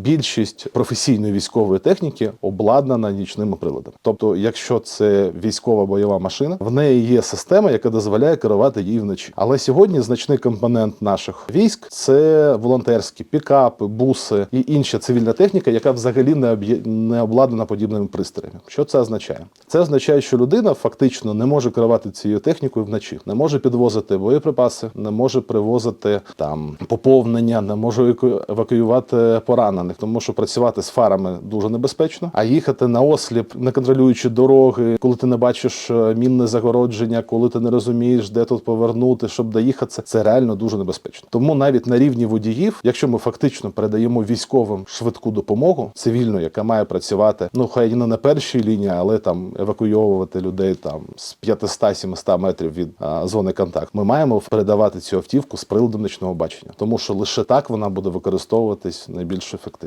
Більшість професійної військової техніки обладнана нічними приладами. Тобто, якщо це військова бойова машина, в неї є система, яка дозволяє керувати її вночі. Але сьогодні значний компонент наших військ це волонтерські пікапи, буси і інша цивільна техніка, яка взагалі не не обладнана подібними пристроями. Що це означає? Це означає, що людина фактично не може керувати цією технікою вночі, не може підвозити боєприпаси, не може привозити там поповнення, не може евакуювати поранених, тому що працювати з фарами дуже небезпечно. А їхати на осліп, не контролюючи дороги, коли ти не бачиш е, мінне загородження, коли ти не розумієш, де тут повернути, щоб доїхати, це реально дуже небезпечно. Тому навіть на рівні водіїв, якщо ми фактично передаємо військовим швидку допомогу цивільну, яка має працювати, ну хай не на першій лінії, але там евакуйовувати людей там з 500-700 метрів від а, зони контакту. Ми маємо передавати цю автівку з приладом ночного бачення, тому що лише так вона буде використовуватись найбільш ефективно.